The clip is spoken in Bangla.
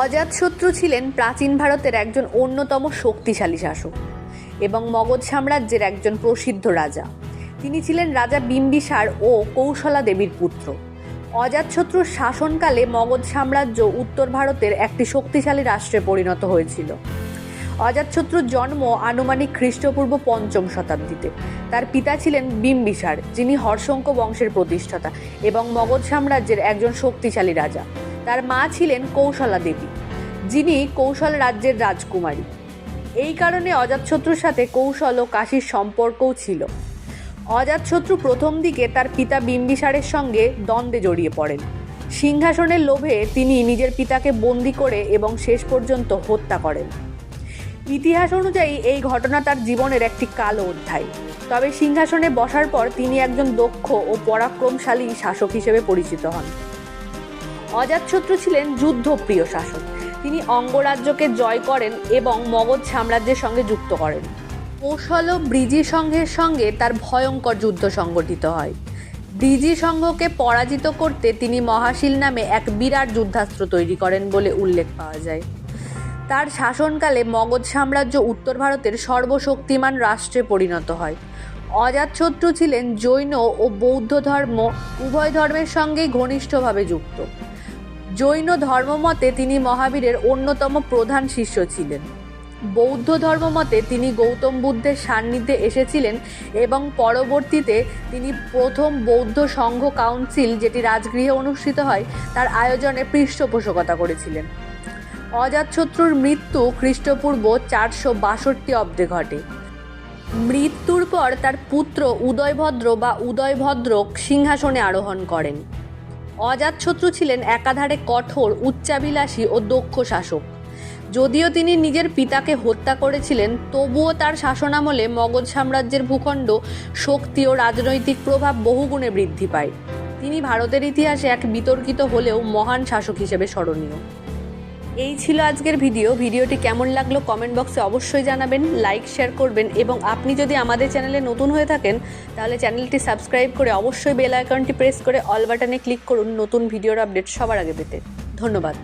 অজাতশত্রু ছিলেন প্রাচীন ভারতের একজন অন্যতম শক্তিশালী শাসক এবং মগধ সাম্রাজ্যের একজন প্রসিদ্ধ রাজা। তিনি ছিলেন রাজা বিম্বিসার ও কৌশলা দেবীর পুত্র। অজাতশত্রুর শাসনকালে মগধ সাম্রাজ্য উত্তর ভারতের একটি শক্তিশালী রাষ্ট্রে পরিণত হয়েছিল। অজাতশত্রুর জন্ম আনুমানিক খ্রিস্টপূর্ব পঞ্চম শতাব্দীতে। তার পিতা ছিলেন বিম্বিসার, যিনি হর্ষঙ্ক বংশের প্রতিষ্ঠাতা এবং মগধ সাম্রাজ্যের একজন শক্তিশালী রাজা। তার মা ছিলেন কৌশলা দেবী, যিনি কৌশল রাজ্যের রাজকুমারী। এই কারণে অজাতশত্রুর সাথে কৌশল ও কাশীর সম্পর্কও ছিল। অজাতশত্রু প্রথম দিকে তার পিতা বিম্বিসারের সঙ্গে দ্বন্দ্বে জড়িয়ে পড়েন। সিংহাসনের লোভে তিনি নিজের পিতাকে বন্দি করে এবং শেষ পর্যন্ত হত্যা করেন। ইতিহাস অনুযায়ী এই ঘটনা তার জীবনের একটি কালো অধ্যায়। তবে সিংহাসনে বসার পর তিনি একজন দক্ষ ও পরাক্রমশালী শাসক হিসেবে পরিচিত হন। অজাতশত্রু ছিলেন যুদ্ধপ্রিয় শাসক। তিনি অঙ্গরাজ্যকে জয় করেন এবং মগধ সাম্রাজ্যের সঙ্গে যুক্ত করেন। কৌশল ও ব্রিজি সংঘের সঙ্গে তার ভয়ঙ্কর যুদ্ধ সংগঠিত হয়। ব্রিজি সংঘকে পরাজিত করতে তিনি মহাশিল নামে এক বিরাট যুদ্ধাস্ত্র তৈরি করেন বলে উল্লেখ পাওয়া যায়। তার শাসনকালে মগধ সাম্রাজ্য উত্তর ভারতের সর্বশক্তিমান রাষ্ট্রে পরিণত হয়। অজাতশত্রু ছিলেন জৈন ও বৌদ্ধ ধর্ম উভয় ধর্মের সঙ্গেই ঘনিষ্ঠভাবে যুক্ত। জৈন ধর্মমতে তিনি মহাবীরের অন্যতম প্রধান শিষ্য ছিলেন। বৌদ্ধ ধর্মমতে তিনি গৌতম বুদ্ধের সান্নিধ্যে এসেছিলেন এবং পরবর্তীতে তিনি প্রথম বৌদ্ধ সংঘ কাউন্সিল, যেটি রাজগৃহে অনুষ্ঠিত হয়, তার আয়োজনে পৃষ্ঠপোষকতা করেছিলেন। অজাতশত্রুর মৃত্যু খ্রিস্টপূর্ব চারশো বাষট্টি অব্দে ঘটে। মৃত্যুর পর তার পুত্র উদয়ভদ্র বা উদয়ভদ্র সিংহাসনে আরোহণ করেন। অজাতশত্রু ছিলেন একাধারে কঠোর, উচ্চাভিলাষী ও দক্ষ শাসক। যদিও তিনি নিজের পিতাকে হত্যা করেছিলেন, তবুও তার শাসনামলে মগধ সাম্রাজ্যের ভূখণ্ড, শক্তি ও রাজনৈতিক প্রভাব বহুগুণে বৃদ্ধি পায়। তিনি ভারতের ইতিহাসে এক বিতর্কিত হলেও মহান শাসক হিসেবে স্মরণীয়। এই ছিল আজকের ভিডিও। ভিডিওটি কেমন লাগল কমেন্ট বক্সে অবশ্যই জানাবেন, লাইক, শেয়ার করবেন এবং আপনি যদি আমাদের চ্যানেলে নতুন হয়ে থাকেন, তাহলে চ্যানেলটি সাবস্ক্রাইব করে অবশ্যই বেল আইকনটি প্রেস করে অল বাটনে ক্লিক করুন নতুন ভিডিওর আপডেট সবার আগে পেতে। ধন্যবাদ।